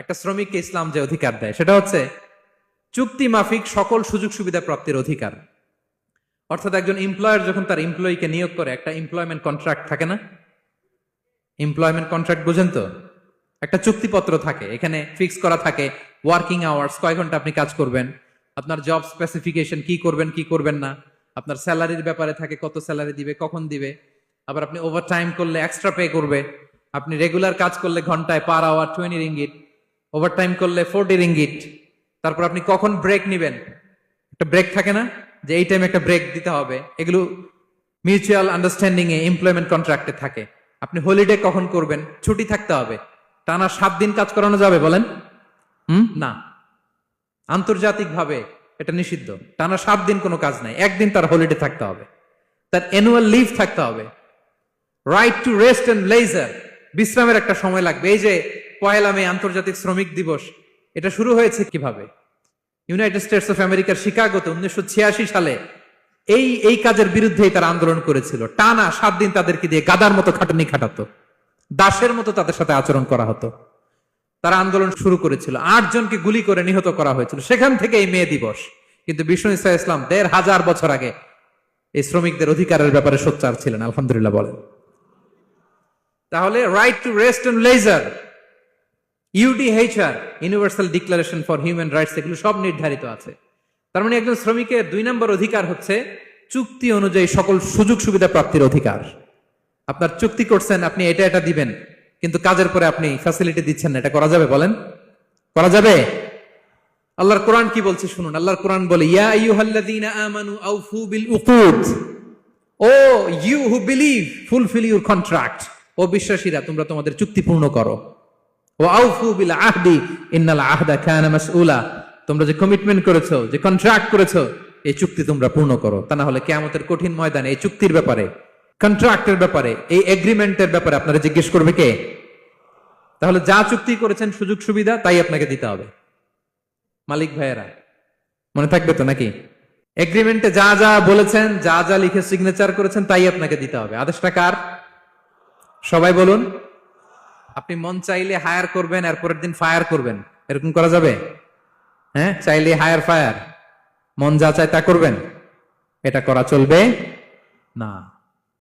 একটা শ্রমিককে ইসলাম যে অধিকার দেয়, সেটা হচ্ছে চুক্তি মাফিক সকল সুযোগ সুবিধা প্রাপ্তির অধিকার। অর্থাৎ একজন এমপ্লয়ার যখন তার এমপ্লয়িকে নিয়োগ করে, একটা এমপ্লয়মেন্ট কন্ট্রাক্ট থাকে না? এমপ্লয়মেন্ট কন্ট্রাক্ট বুঝেন তো? একটা চুক্তিপত্র থাকে, এখানে ফিক্স করা থাকে ওয়ার্কিং আওয়ার্স কয় ঘণ্টা আপনি কাজ করবেন? আপনার জব স্পেসিফিকেশন কি করবেন কি করবেন না? আপনার স্যালারির ব্যাপারে থাকে, কত স্যালারি দিবে, কখন দিবে? আবার আপনি ওভার টাইম করলে এক্সট্রা পে করবে। আপনি রেগুলার কাজ করলে ঘন্টায় per hour twenty ringgit overtime করলে ফোরটি রিঙ্গিট তারপর আপনি কখন ব্রেক নিবেন? একটা ব্রেক থাকে না? যে এই টাইমে একটা ব্রেক দিতে হবে। এগুলো মিউচুয়াল আন্ডারস্ট্যান্ডিং এ এমপ্লয়মেন্ট কন্ট্রাক্টে থাকে। আপনি হলিডে কখন করবেন? ছুটি থাকতে হবে। টানা সাত দিন কাজ করানো যাবে, বলেন। হুম? না। আন্তর্জাতিকভাবে এটা নিষিদ্ধ। টানা সাত দিন কোনো কাজ নাই। একদিন তার হলিডে থাকতে হবে। তার অ্যানুয়াল লিভ থাকতে হবে। Right to rest and leisure বিশ্রামের একটা সময় লাগবে। এই যে পয়লা মে আন্তর্জাতিক শ্রমিক দিবস। এটা শুরু হয়েছে কীভাবে? ইউনাইটেড স্টেটস অফ আমেরিকার শিকাগোতে উনিশশো সালে এই এই কাজের বিরুদ্ধেই তারা আন্দোলন করেছিল। টানা সাত দিন তাদেরকে দিয়ে গাদার মতো খাটানি খাটাতো। দাসের মতো তাদের সাথে আচরণ করা হতো। তারা আন্দোলন শুরু করেছিল। আট জনকে গুলি করে নিহত করা হয়েছিল। সেখান থেকে এই মে দিবস। কিন্তু বিষ্ণু ইসা ইসলাম দেড় হাজার বছর আগে এই শ্রমিকদের অধিকারের ব্যাপারে সোচ্চার ছিলেন। আলহামদুলিল্লাহ বলেন। তাহলে right to rest and leisure UDHR universal declaration for human rights এগুলো সব নির্ধারিত আছে। তার মানে একজন শ্রমিকের দুই নম্বর অধিকার হচ্ছে চুক্তি অনুযায়ী সকল সুযোগ সুবিধা প্রাপ্তির অধিকার। আপনার চুক্তি করছেন, আপনি এটা এটা দিবেন, কিন্তু কাজের পরে আপনি ফ্যাসিলিটি দিচ্ছেন না, এটা করা যাবে বলেন? করা যাবে? আল্লাহর কোরআন কি বলছে শুনুন, আল্লাহর কোরআন বলে, ইয়া আইয়ুহাল্লাযীনা আমানু আউফু বিল উকুদ। O you who believe fulfil your contract ও বিশ্বাসীরা, তোমরা তোমাদের চুক্তি পূর্ণ করো। বিল আহদি, ইন্নাল আহদা কানা মাসউলা। তোমরা যে কমিটমেন্ট করেছ, যে কন্ট্রাক্ট করেছ, এই চুক্তি তোমরা পূর্ণ করো। তা না হলে কেয়ামতের কঠিন ময়দানে এই চুক্তির ব্যাপারে কন্ট্রাক্টের ব্যাপারে, এই এগ্রিমেন্টের ব্যাপারে আপনারা জিজ্ঞেস করবে কে? তাহলে যা চুক্তি করেছেন সুযোগ সুবিধা, তাই আপনাকে দিতে হবে। মালিক ভাইয়েরা, মনে থাকবে তো নাকি? এগ্রিমেন্টে যা যা বলেছেন, যা যা লিখে সিগনেচার করেছেন, তাই আপনাকে দিতে হবে। আদেশটা কার? সবাই বলুন। আপনি মন চাইলে হায়ার করবেন, আর পরের দিন ফায়ার করবেন। এরকম করা যাবে? হ্যাঁ? চাইলে হায়ার ফায়ার মন যা চায় তা করবেন। এটা করা চলবে না।